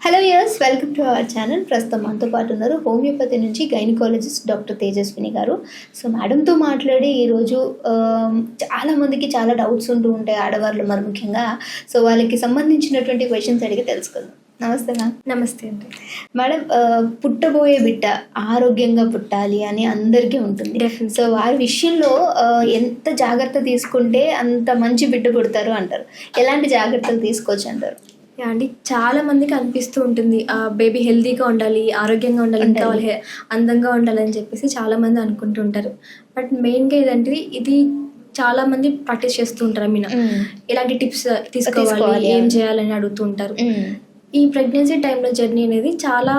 Hello యర్స్ welcome to our channel ప్రస్తుతం మనతో పాటు ఉన్నారు హోమియోపతి నుంచి గైనకాలజిస్ట్ డాక్టర్ తేజస్విని గారు. సో మేడంతో మాట్లాడి ఈరోజు ఆ, చాలా డౌట్స్ ఉంటూ ఉంటాయి ఆడవాళ్ళు మరి ముఖ్యంగా. సో వాళ్ళకి సంబంధించినటువంటి క్వశ్చన్స్ అడిగి తెలుసుకుందాం. నమస్తే మ్యామ్ నమస్తే అండి. మేడం పుట్టబోయే బిడ్డ ఆరోగ్యంగా పుట్టాలి అని అందరికీ ఉంటుంది. సో వారి విషయంలో ఎంత జాగ్రత్త తీసుకుంటే అంత మంచి బిడ్డ పుడతారు అంటారు. ఎలాంటి జాగ్రత్తలు తీసుకోవచ్చు అంటారు? యా అండి చాలా మందికి అనిపిస్తూ ఉంటుంది ఆ బేబీ హెల్తీగా ఉండాలి ఆరోగ్యంగా ఉండాలి ఇంకా. వాళ్ళు అందంగా ఉండాలి అని చెప్పేసి చాలా మంది అనుకుంటూ ఉంటారు బట్ మెయిన్గా ఏదంటే ఇది చాలా మంది ప్రాక్టీస్ చేస్తూ ఉంటారు మీన్ ఎలాంటి టిప్స్ తీసుకోవాలి ఏం. చేయాలని అడుగుతూ ఉంటారు. ఈ ప్రెగ్నెన్సీ టైంలో జర్నీ అనేది చాలా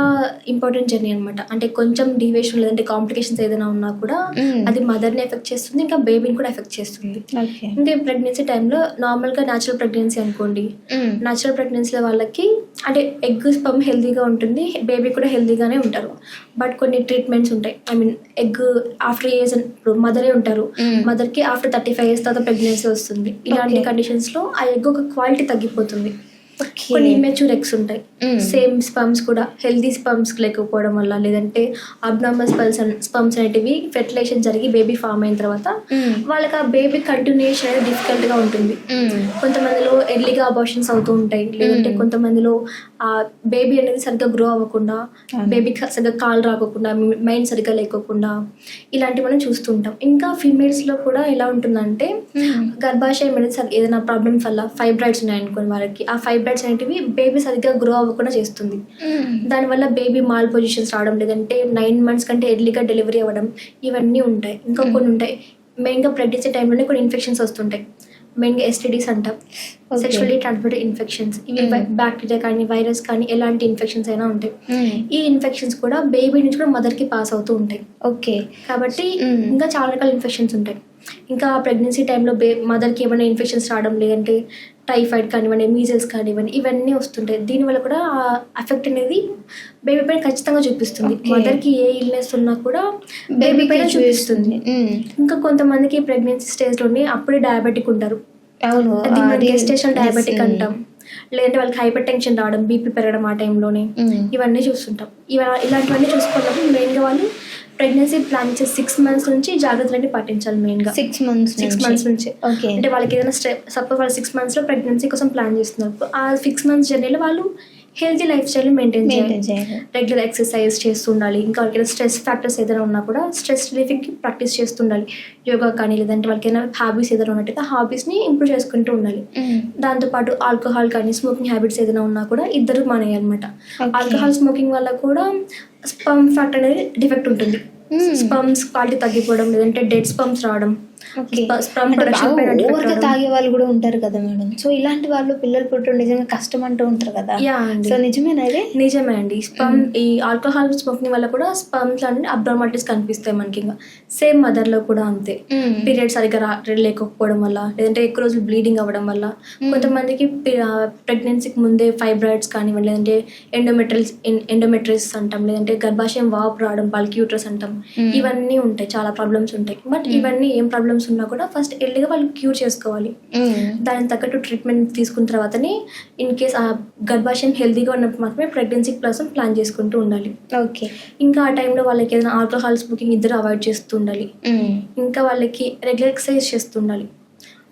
ఇంపార్టెంట్ జర్నీ అనమాట అంటే కొంచెం డివేషన్ లేదంటే కాంప్లికేషన్స్ ఏదైనా ఉన్నా కూడా మ్మ్. అది మదర్ని ఎఫెక్ట్ చేస్తుంది ఇంకా బేబీని కూడా ఎఫెక్ట్ చేస్తుంది ఇంకా ప్రెగ్నెన్సీ టైంలో నార్మల్గా న్యాచురల్ ప్రెగ్నెన్సీ అనుకోండి. న్యాచురల్ ప్రెగ్నెన్సీలో వాళ్ళకి అంటే ఎగ్ స్పమ్ హెల్తీగా ఉంటుంది బేబీ కూడా హెల్తీగానే ఉంటారు బట్ కొన్ని ట్రీట్మెంట్స్ ఉంటాయి I mean egg after years ఇప్పుడు మదరే ఉంటారు Mm. మదర్కి ఆఫ్టర్ థర్టీ ఫైవ్ ఇయర్స్ తర్వాత ప్రెగ్నెన్సీ వస్తుంది ఇలాంటి Okay. కండిషన్స్లో ఆ ఎగ్ ఒక క్వాలిటీ తగ్గిపోతుంది. కొన్ని ఇమ్మెచ్యూర్ ఎగ్స్ ఉంటాయి. సేమ్ స్పమ్స్ కూడా హెల్దీ స్పమ్స్ లేకపోవడం వల్ల లేదంటే అబ్నార్మల్ స్పల్స్ స్పమ్స్ అనేటివి ఫెర్టిలైజేషన్ జరిగి బేబీ ఫామ్ అయిన తర్వాత మ్మ్. వాళ్ళకి ఆ బేబీ కంటిన్యూషన్ అనేది డిఫికల్ట్గా ఉంటుంది మ్మ్. కొంతమందిలో ఎర్లీగా అబార్షన్స్ అవుతూ ఉంటాయి లేదంటే. కొంతమందిలో ఆ బేబీ అనేది సరిగ్గా గ్రో అవ్వకుండా. బేబీకి సరిగ్గా కాలు రాకోకుండా మైండ్ సరిగ్గా లేకోకుండా ఇలాంటివి మనం చూస్తుంటాం ఇంకా ఫీమేల్స్లో కూడా ఎలా ఉంటుందంటే. గర్భాశయం అనేది ఏదైనా ప్రాబ్లమ్స్ వల్ల ఫైబ్రాయిడ్స్ ఉన్నాయనుకోని వాళ్ళకి ఆ ఫైబ్రాయిడ్స్ అనేటివి బేబీ సరిగ్గా గ్రో అవ్వకుండా చేస్తుంది. దానివల్ల బేబీ మాల్ పొజిషన్స్ రావడం లేదంటే నైన్ మంత్స్ కంటే ఎర్లీగా డెలివరీ అవ్వడం ఇవన్నీ ఉంటాయి ఇంకా Mm. కొన్ని ఉంటాయి మెయిన్గా ప్రెగ్నెన్సీ టైంలోనే కొన్ని ఇన్ఫెక్షన్స్ వస్తుంటాయి మెయిన్గా ఎస్టీడీస్ అంటాం. సెక్షువల్లీ ట్రాన్స్మిటెడ్ ఇన్ఫెక్షన్స్ ఇవి. బ్యాక్టీరియా కానీ వైరస్ కానీ ఎలాంటి ఇన్ఫెక్షన్స్ అయినా ఉంటాయి మ్మ్. ఈ ఇన్ఫెక్షన్స్ కూడా బేబీ నుంచి కూడా మదర్కి పాస్ అవుతూ ఉంటాయి ఓకే కాబట్టి. ఇంకా చాలా రకాల ఇన్ఫెక్షన్స్ ఉంటాయి ఇంకా ప్రెగ్నెన్సీ టైంలో బే మదర్కి ఏమైనా ఇన్ఫెక్షన్స్ రావడం లేదంటే టైఫాయిడ్ కానివ్వండి మీజల్స్ కానివ్వండి ఇవన్నీ వస్తుంటాయి దీనివల్ల కూడా అఫెక్ట్ అనేది బేబీ పైన ఖచ్చితంగా చూపిస్తుంది. మదర్కి ఏ ఇల్నెస్ ఉన్నా కూడా బేబీ పైన చూపిస్తుంది. ఇంకా కొంతమందికి ప్రెగ్నెన్సీ స్టేజ్లోనే అప్పుడే డయాబెటిక్ ఉంటారు అవును గెస్టేషన్ డయాబెటిక్ yes. అంటాం లేదంటే వాళ్ళకి హైపర్ టెన్షన్ రావడం బీపీ పెరగడం ఆ టైంలోనే మ్మ్. ఇవన్నీ చూస్తుంటాం ఇవ ఇలాంటివన్నీ చూసుకున్నప్పుడు మెయిన్గా వాళ్ళు ప్రెగ్నెన్సీ ప్లాన్ చేసే సిక్స్ మంత్స్ నుంచి జాగ్రత్తలన్నీ పాటించాలి మెయిన్గా సిక్స్ మంత్స్ సిక్స్ మంత్స్ నుంచి. ఓకే అంటే వాళ్ళకి ఏదైనా స్టెప్ సపోజ్ వాళ్ళు సిక్స్ మంత్స్లో ప్రెగ్నెన్సీ కోసం ప్లాన్ చేస్తున్నారు. ఆ సిక్స్ మంత్స్ జర్నీలో వాళ్ళు హెల్తీ లైఫ్ స్టైల్ మెయింటైన్ చేయాలి. రెగ్యులర్ ఎక్సర్సైజ్ చేస్తుండాలి. ఇంకా వాళ్ళకి స్ట్రెస్ ఫ్యాక్టర్స్ ఏదైనా ఉన్నా కూడా స్ట్రెస్ రిలీఫింగ్కి ప్రాక్టీస్ చేస్తుండాలి. యోగా కానీ లేదంటే వాళ్ళకి ఏదైనా హాబీస్ ఏదైనా ఉన్నట్టయితే హాబీస్ని ఇంప్రూవ్ చేసుకుంటూ ఉండాలి. దాంతోపాటు ఆల్కహాల్ కానీ స్మోకింగ్ హ్యాబిట్స్ ఏదైనా ఉన్నా కూడా ఇద్దరు మానేయాలి అనమాట Okay. ఆల్కహాల్ స్మోకింగ్ వల్ల కూడా స్పమ్ ఫ్యాక్ట్ అనేది డిఫెక్ట్ ఉంటుంది. స్పమ్స్ క్వాలిటీ తగ్గిపోవడం లేదంటే డెడ్ స్పమ్స్ రావడం అంటే ఓవర్గా. తాగే వాళ్ళు కూడా ఉంటారు కదా మేడం. సో ఇలాంటి వాళ్ళు పిల్లలు పుట్టడం నిజంగా కష్టం అంటూ ఉంటారు కదా. సో నిజమేనా నిజమే అండి. స్పమ్ ఈ ఆల్కహాల్ స్మోకింగ్ వల్ల కూడా స్పమ్స్ లాంటి అబ్నార్మాలిటీస్ కనిపిస్తాయి మనకి ఇంకా. సేమ్ మదర్లో కూడా అంతే. పీరియడ్ సరిగ్గా రా లేకపోవడం వల్ల లేదంటే ఎక్కువ రోజులు బ్లీడింగ్ అవ్వడం వల్ల కొంతమందికి ప్రెగ్నెన్సీకి ముందే ఫైబ్రాయిడ్స్ కానివ్వండి లేదంటే ఎండోమెట్రల్స్ ఎండోమెట్రిస్ అంటాం లేదంటే గర్భాశయం వాపు రావడం బల్క్ యూట్రస్ అంటాం. ఇవన్నీ ఉంటాయి చాలా ప్రాబ్లమ్స్ ఉంటాయి. బట్ ఇవన్నీ ఏం ప్రాబ్లమ్స్ ఉన్నా కూడా ఫస్ట్ ఎర్లీగా వాళ్ళు క్యూర్ చేసుకోవాలి. దానికి తగ్గట్టు ట్రీట్మెంట్ తీసుకున్న తర్వాతనే ఇన్ కేస్ ఆ గర్భాశయం హెల్తీగా ఉన్నప్పుడు మాత్రమే ప్రెగ్నెన్సీ కోసం ప్లాన్ చేసుకుంటూ ఉండాలి. ఓకే. ఇంకా ఆ టైంలో వాళ్ళకి ఏదైనా ఆల్కహాల్ స్మోకింగ్ ఇద్దరు అవాయిడ్ చేస్తూ ఉండాలి. ఇంకా వాళ్ళకి రెగ్యులర్ ఎక్సర్సైజ్ చేస్తూ ఉండాలి.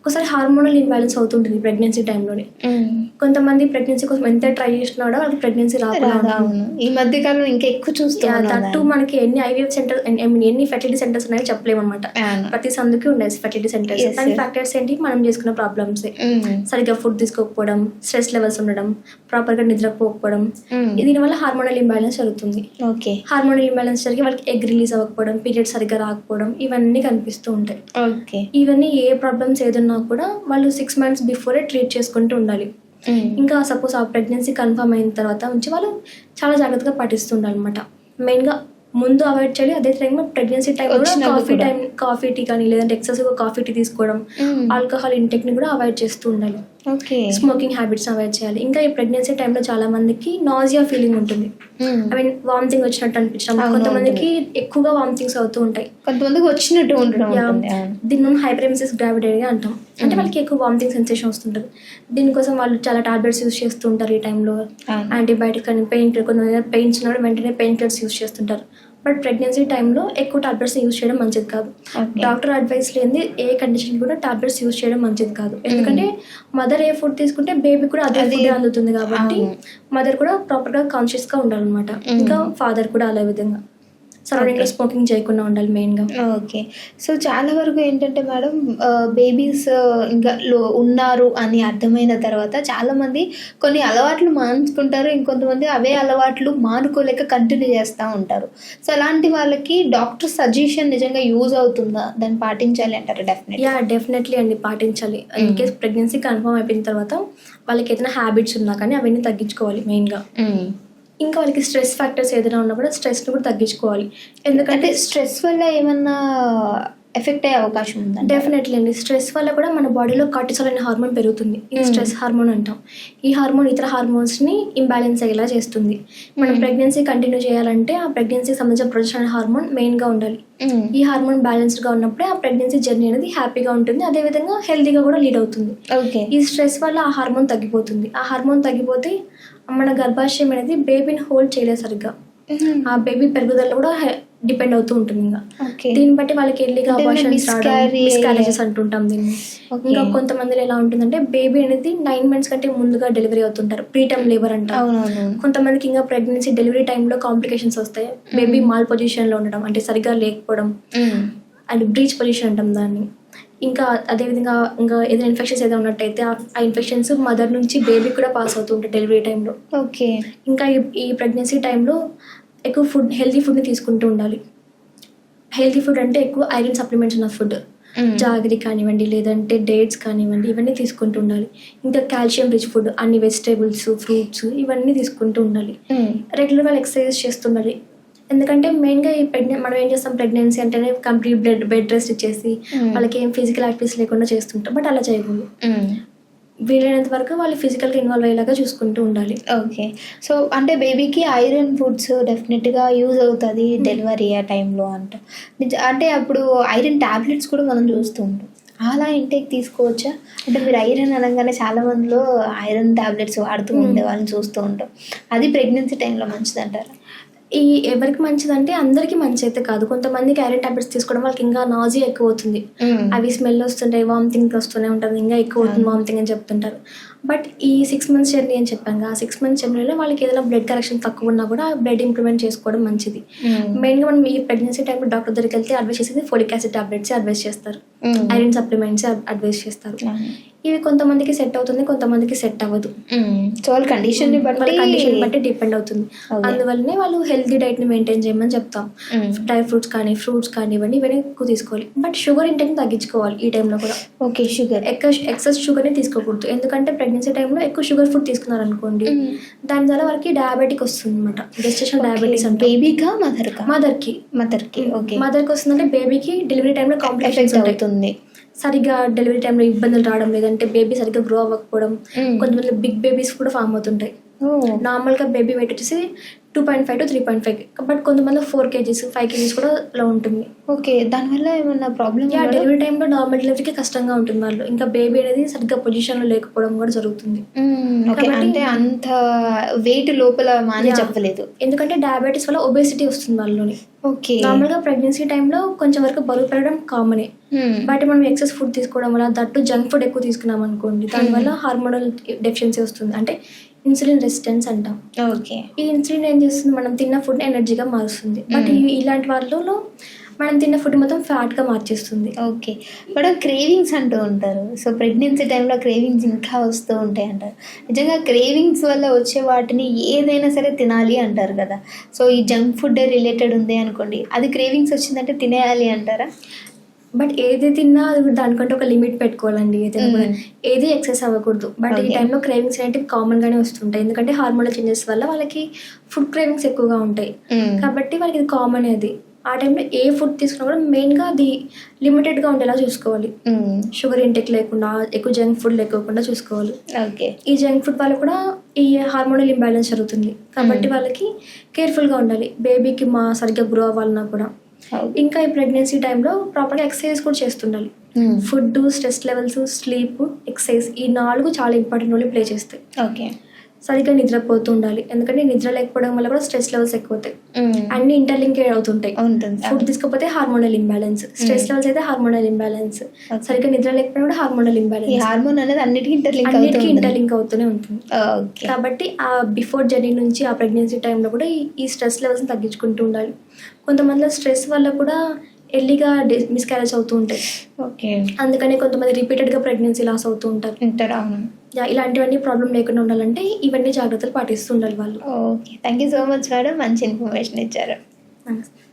ఒకసారి హార్మోనల్ ఇన్బ్యాలెన్స్ అవుతుంటుంది ప్రెగ్నెన్సీ టైంలోనే. కొంతమంది ప్రెగ్నెన్సీ కోసం ఎంత ట్రై చేసినా కూడా వాళ్ళకి ప్రెగ్నెన్సీ రాకుండా ఈ మధ్య కాలం ఇంకా ఎక్కువ చూస్తున్నాం దట్టు మనకి ఎన్ని ఐవీఎఫ్ సెంటర్ ఐ మీన్ ఎన్ని ఫెర్టిలిటీ సెంటర్స్ ఉన్నాయో చెప్పలేము అనమాట. ప్రతి సందుకి ఉన్నాయి ఫెర్టిలిటీ సెంటర్స్. దాని. ఫ్యాక్టర్స్ ఏంటి? మనం చేసుకున్న ప్రాబ్లమ్స్ సరిగ్గా ఫుడ్ తీసుకోకపోవడం స్ట్రెస్ లెవెల్స్ ఉండడం ప్రాపర్గా నిద్రపోకపోవడం. దీనివల్ల హార్మోనల్ ఇంబ్యాలెన్స్ జరుగుతుంది. ఓకే. హార్మోనల్ ఇంబ్యాలెన్స్ జరిగి వాళ్ళకి ఎగ్ రిలీజ్ అవ్వకపోవడం పీరియడ్ సరిగ్గా రాకపోవడం ఇవన్నీ కనిపిస్తూ ఉంటాయి. ఓకే. ఇవన్నీ ఏ ప్రాబ్లమ్స్ ఏదున్నా కూడా వాళ్ళు సిక్స్ మంత్స్ బిఫోరే ట్రీట్ చేసుకుంటూ ఉండాలి. ఇంకా సపోజ్ ఆ ప్రెగ్నెన్సీ కన్ఫర్మ్ అయిన తర్వాత నుంచి వాళ్ళు చాలా జాగ్రత్తగా పాటిస్తూ ఉండాలన్నమాట మెయిన్గా ముందు అవాయిడ్ చేయాలి అదే టైంలో ప్రెగ్నెన్సీ టైం కూడా కాఫీ. టైం కాఫీ టీ కానీ లేదంటే ఎక్సెసివ్గా కాఫీ టీ తీసుకోవడం ఆల్కహాల్ ఇంటెక్ని కూడా అవాయిడ్ చేస్తూ ఉండాలి. ఓకే స్మోకింగ్ హ్యాబిట్స్ అవాయిడ్ చేయాలి. ఇంకా ఈ ప్రెగ్నెన్సీ టైంలో చాలా మందికి నాజియా ఫీలింగ్ ఉంటుంది. ఐ మీన్ వామిటింగ్ వచ్చినట్టు అనిపించడం. కొంతమందికి ఎక్కువగా వామిటింగ్స్ అవుతూ ఉంటాయి. కొంతమందికి వచ్చినట్టు ఉండడం. ఉంటుంది. దీన్ని మనం హైపరెమిసిస్ గ్రావిడేగా అంటాం. అంటే వాళ్ళకి ఎక్కువ వామిటింగ్ సెన్సేషన్ వస్తుంటుంది. దీనికోసం వాళ్ళు చాలా టాబ్లెట్స్ యూస్ చేస్తూ ఉంటారు ఈ టైంలో. యాంటీబయాటిక్ అని పెయిన్ కొంతమంది పెయిన్స్ ఉన్నప్పుడు వెంటనే పెయిన్ కిల్లర్స్ యూస్ చేస్తుంటారు. బట్ ప్రెగ్నెన్సీ టైంలో ఎక్కువ టాబ్లెట్స్ యూస్ చేయడం మంచిది కాదు. డాక్టర్ అడ్వైస్ లేని ఏ కండిషన్ కూడా టాబ్లెట్స్ యూస్ చేయడం మంచిది కాదు ఎందుకంటే మదర్ ఏ ఫుడ్ తీసుకుంటే బేబీ కూడా అదే ఫుడ్ అందుతుంది కాబట్టి. మదర్ కూడా ప్రాపర్గా కాన్షియస్గా ఉండాలన్నమాట. ఇంకా ఫాదర్ కూడా అదే విధంగా సరౌండింగ్లో. స్మోకింగ్ చేయకుండా ఉండాలి మెయిన్గా ఓకే సో చాలా వరకు ఏంటంటే మేడం బేబీస్ ఇంకా లో ఉన్నారు అని అర్థమైన తర్వాత చాలా మంది కొన్ని అలవాట్లు మానుకుంటారు ఇంకొంతమంది అవే అలవాట్లు మానుకోలేక కంటిన్యూ చేస్తూ ఉంటారు. సో అలాంటి వాళ్ళకి డాక్టర్ సజెషన్ నిజంగా యూజ్ అవుతుందా? దాన్ని పాటించాలి అంటారు? డెఫినెట్ యా డెఫినెట్లీ అండి పాటించాలి. ఇన్ కేస్ ప్రెగ్నెన్సీ కన్ఫర్మ్ అయిపోయిన తర్వాత వాళ్ళకి ఏదైనా హ్యాబిట్స్ ఉన్నా కానీ అవన్నీ తగ్గించుకోవాలి మెయిన్గా ఇంకా వాళ్ళకి స్ట్రెస్ ఫ్యాక్టర్స్ ఏదైనా ఉన్నా కూడా స్ట్రెస్ని కూడా తగ్గించుకోవాలి. ఎందుకంటే స్ట్రెస్ వల్ల ఏమన్నా ఎఫెక్ట్ అయ్యే అవకాశం ఉందా డెఫినెట్లీ అండి. స్ట్రెస్ వల్ల కూడా మన బాడీలో కార్టిసాల్ అనే హార్మోన్ పెరుగుతుంది. ఇది. స్ట్రెస్ హార్మోన్ అంటాం. ఈ హార్మోన్ ఇతర హార్మోన్స్ని ఇంబ్యాలెన్స్ అయ్యేలా చేస్తుంది. మనం. ప్రెగ్నెన్సీ కంటిన్యూ చేయాలంటే ఆ ప్రెగ్నెన్సీకి సంబంధించిన ప్రొజెక్షన్ అనే హార్మోన్ మెయిన్గా ఉండాలి. ఈ హార్మోన్ బ్యాలెన్స్డ్గా ఉన్నప్పుడే ఆ ప్రెగ్నెన్సీ జర్నీ అనేది హ్యాపీగా ఉంటుంది. అదేవిధంగా హెల్తీగా కూడా లీడ్ అవుతుంది. ఓకే ఈ స్ట్రెస్ వల్ల ఆ హార్మోన్ తగ్గిపోతుంది. ఆ హార్మోన్ తగ్గిపోతే మన గర్భాశయం అనేది బేబీని హోల్డ్ చేయలేదు సరిగ్గా. ఆ బేబీ పెరుగుదల కూడా డిపెండ్ అవుతూ ఉంటుంది ఇంకా. దీన్ని బట్టి వాళ్ళకి ఎర్లీగా అబార్షన్స్ మిస్కారేజెస్ అంటుంటాం దీన్ని. ఇంకా కొంతమందిలో ఎలా ఉంటుందంటే బేబీ అనేది నైన్ మంత్స్ కంటే ముందుగా డెలివరీ అవుతుంటారు. ప్రీటర్మ్ లేబర్ అంటారు కొంతమందికి ఇంకా ప్రెగ్నెన్సీ డెలివరీ టైంలో కాంప్లికేషన్స్ వస్తాయి. బేబీ మాల్ పొజిషన్లో ఉండడం అంటే సరిగ్గా లేకపోవడం అండ్ బ్రీచ్ పొజిషన్ అంటాం దాన్ని. ఇంకా అదేవిధంగా ఇంకా ఏదైనా ఇన్ఫెక్షన్స్ ఏదైనా ఉన్నట్టయితే ఆ- ఇన్ఫెక్షన్స్ మదర్ నుంచి బేబీ కూడా పాస్ అవుతుంటాయి డెలివరీ టైంలో ఓకే ఇంకా ఈ- ఈ ప్రెగ్నెన్సీ టైంలో ఎక్కువ ఫుడ్ హెల్తీ ఫుడ్ని తీసుకుంటూ ఉండాలి. హెల్తీ ఫుడ్ అంటే ఎక్కువ ఐరన్ సప్లిమెంట్స్ ఉన్న ఫుడ్ జాగరి కానివ్వండి లేదంటే డేట్స్ కానివ్వండి ఇవన్నీ తీసుకుంటూ ఉండాలి. ఇంకా కాల్షియం రిచ్ ఫుడ్ అన్ని వెజిటేబుల్స్ ఫ్రూట్స్ ఇవన్నీ తీసుకుంటూ ఉండాలి. రెగ్యులర్గా ఎక్సర్సైజ్ చేస్తుండాలి ఎందుకంటే మెయిన్గా ఈ ప్రెగ్నె మనం ఏం చేస్తాం ప్రెగ్నెన్సీ అంటేనే కంప్లీట్ బెడ్ బెడ్ రెస్ట్ ఇచ్చేసి. వాళ్ళకి ఏం ఫిజికల్ యాక్టివిటీస్ లేకుండా చేస్తుంటాం. బట్ అలా చేయకూడదు. వీలైనంత వరకు వాళ్ళు ఫిజికల్గా ఇన్వాల్వ్ అయ్యేలాగా చూసుకుంటూ ఉండాలి. ఓకే. సో అంటే బేబీకి ఐరన్ ఫుడ్స్ డెఫినెట్గా యూజ్ అవుతుంది డెలివరీ ఆ టైంలో అంట. అంటే అప్పుడు ఐరన్ టాబ్లెట్స్ కూడా మనం చూస్తూ ఉంటాం. అలా ఇంటేక్ తీసుకోవచ్చా? అంటే మీరు ఐరన్ అనగానే చాలా మందిలో ఐరన్ టాబ్లెట్స్ వాడుతూ Hmm. ఉండే వాళ్ళని చూస్తూ ఉంటాం. అది ప్రెగ్నెన్సీ టైంలో మంచిది అంటారా ఈ ఎవరికి మంచిదంటే అందరికీ మంచి అయితే కాదు. కొంతమందికి ఐరన్ టాబ్లెట్స్ తీసుకోవడం వాళ్ళకి ఇంకా నాజీ ఎక్కువ అవుతుంది అవి స్మెల్ వస్తుంటాయి వామిటింగ్ వస్తూనే ఉంటుంది ఇంకా ఎక్కువ అవుతుంది. వామిటింగ్ అని చెప్తుంటారు. బట్ ఈ సిక్స్ మంత్స్ జర్నీ అని చెప్పాను ఆ సిక్స్ మంత్స్ జర్నీలో వాళ్ళకి ఏదైనా బ్లడ్ కరెక్షన్ తక్కువ ఉన్నా కూడా బ్లడ్ ఇంప్రూవ్మెంట్ చేసుకోవడం మంచిది. మెయిన్గా మనం ఈ ప్రెగ్నెన్సీ టైంలో డాక్టర్ దగ్గరికి వెళ్తే అడ్వైస్ చేసేది ఫోలిక్ యాసిడ్ టాబ్లెట్స్ అడ్వైస్ చేస్తారు. ఐరన్ సప్లిమెంట్స్ అడ్వైస్ చేస్తారు. ఇవి కొంతమందికి సెట్ అవుతుంది కొంతమందికి సెట్ అవ్వదు. సో వాళ్ళ కండిషన్ బట్టి కండిషన్ బట్టి డిపెండ్ అవుతుంది. అందువల్లనే వాళ్ళు హెల్తీ డైట్ని మెయింటైన్ చేయమని చెప్తాం. డ్రై ఫ్రూట్స్ కానీ ఫ్రూట్స్ కానివ్వండి ఇవన్నీ ఎక్కువ తీసుకోవాలి. బట్ షుగర్ ఇంటెక్ తగ్గించుకోవాలి ఈ టైంలో కూడా. ఓకే షుగర్ ఎక్కువ ఎక్సెస్ షుగర్ని తీసుకోకూడదు. ఎందుకంటే ప్రెగ్నెన్సీ టైంలో ఎక్కువ షుగర్ ఫుడ్ తీసుకున్నారు అనుకోండి. దాని ద్వారా వాళ్ళకి డయాబెటిక్ వస్తుంది అనమాట గెస్టేషన్ డయాబెటీస్ అంటే. బేబీకా మదర్కా మదర్కి మదర్కి ఓకే మదర్కి వస్తుందంటే బేబీకి డెలివరీ టైంలో కాంప్లికేషన్స్ అవుతుంది. సరిగ్గా డెలివరీ టైంలో ఇబ్బందులు రావడం లేదంటే బేబీ సరిగ్గా గ్రో అవ్వకపోవడం. కొంతమంది బిగ్ బేబీస్ కూడా ఫామ్ అవుతుంటాయి. నార్మల్గా బేబీ వెయిట్ వచ్చేసి two point five to three point five but కొంతమంది ఫోర్ కేజీస్ ఫైవ్ కేజీస్ కూడా అలా ఉంటుంది. ఓకే దానివల్ల ఏమన్నా ప్రాబ్లమ్ యా డెలివరీ టైంలో నార్మల్ డెలివరీకి కష్టంగా ఉంటుంది వాళ్ళు. ఇంకా బేబీ అనేది సరిగ్గా పొజిషన్లో లేకపోవడం కూడా జరుగుతుంది. అంటే అంత వెయిట్ లోపల మానే. చెప్పలేదు. ఎందుకంటే డయాబెటీస్ వల్ల ఒబేసిటీ వస్తుంది వాళ్ళలోని. ఓకే. నార్మల్గా ప్రెగ్నెన్సీ టైంలో కొంచెం వరకు బరువు పెరగడం కామనే బట్ మనం ఎక్సెస్ ఫుడ్ తీసుకోవడం వల్ల దట్టు జంక్ ఫుడ్ ఎక్కువ తీసుకున్నాం అనుకోండి దానివల్ల హార్మోనల్ డెఫిషియన్సీ వస్తుంది. అంటే ఇన్సులిన్ రెసిస్టెన్స్ అంటాం. ఓకే. ఈ ఇన్సులిన్ ఏం చేస్తుంది? మనం తిన్న ఫుడ్ ఎనర్జీగా మారుస్తుంది. బట్ ఇలాంటి వాళ్ళలో మనం తిన్న ఫుడ్ మొత్తం ఫ్యాట్గా మార్చేస్తుంది. ఓకే. మేడం క్రేవింగ్స్ అంటూ ఉంటారు. సో ప్రెగ్నెన్సీ టైంలో క్రేవింగ్స్ ఇంకా వస్తూ ఉంటాయి అంటారు. నిజంగా క్రేవింగ్స్ వల్ల వచ్చే వాటిని ఏదైనా సరే తినాలి అంటారు కదా. సో ఈ జంక్ ఫుడ్ రిలేటెడ్ ఉంది అనుకోండి అది క్రేవింగ్స్ వచ్చిందంటే తినేయాలి అంటారా? బట్ ఏది తిన్నా అది కూడా దానికంటే ఒక లిమిట్ పెట్టుకోవాలండి ఏదైనా కూడా. ఏది ఎక్సెస్ అవ్వకూడదు. బట్ ఈ. టైంలో క్రేవింగ్స్ అనేవి కామన్ గానే వస్తుంటాయి. ఎందుకంటే హార్మోనల్ చేంజెస్ వల్ల వాళ్ళకి ఫుడ్ క్రేవింగ్స్ ఎక్కువగా ఉంటాయి. కాబట్టి వాళ్ళకి ఇది కామన్ అది ఆ టైంలో ఏ ఫుడ్ తీసుకున్నా కూడా మెయిన్గా అది లిమిటెడ్గా ఉండేలా చూసుకోవాలి. షుగర్ ఇంటెక్ లేకుండా ఎక్కువ జంక్ ఫుడ్ లేకోకుండా చూసుకోవాలి. ఓకే. ఈ జంక్ ఫుడ్ వల్ల కూడా ఈ హార్మోనల్ ఇంబ్యాలెన్స్ జరుగుతుంది. కాబట్టి వాళ్ళకి కేర్ఫుల్గా ఉండాలి. బేబీకి మా సరిగ్గా గ్రో అవ్వాలన్నా కూడా. ఇంకా ఈ ప్రెగ్నెన్సీ టైంలో ప్రాపర్గా ఎక్సర్సైజ్ కూడా చేస్తుండాలి. Food stress levels sleep exercise ఈ నాలుగు చాలా ఇంపార్టెంట్ రోల్ ప్లే చేస్తాయి. ఓకే సరిగ్గా నిద్రపోతూ ఉండాలి. ఎందుకంటే నిద్ర లేకపోవడం వల్ల కూడా స్ట్రెస్ లెవెల్స్ ఎక్కువ అవుతాయి అన్ని ఇంటర్లింక్ అవుతుంటాయి. ఫుడ్ తీసుకోకపోతే హార్మోనల్ ఇంబ్యాలెన్స్. స్ట్రెస్ లెవెల్స్ అయితే హార్మోనల్ ఇంబ్యాలెన్స్. సరిగ్గా నిద్ర లేకపోయినా కూడా హార్మోనల్ ఇంబ్యాలెన్స్. హార్మోన్ అనేది అన్నిటికీ ఇంటర్లింక్ అన్నిటికీ ఇంటర్లింక్ అవుతూనే ఉంటుంది. కాబట్టి ఆ బిఫోర్ జర్నీ నుంచి ఆ ప్రెగ్నెన్సీ టైంలో కూడా ఈ- స్ట్రెస్ లెవెల్స్ని తగ్గించుకుంటూ ఉండాలి. కొంతమంది స్ట్రెస్ వల్ల కూడా ఎర్లీగా మిస్క్యారేజ్ అవుతూ ఉంటాయి. ఓకే. అందుకని కొంతమంది రిపీటెడ్గా ప్రెగ్నెన్సీ లాస్ అవుతూ ఉంటారు. ఉంటారు అవును. ఇలాంటివన్నీ ప్రాబ్లం లేకుండా ఉండాలంటే ఇవన్నీ జాగ్రత్తలు పాటిస్తూ ఉండాలి వాళ్ళు. Okay. Thank you so much madam మంచి ఇన్ఫర్మేషన్ ఇచ్చారు. నమస్తే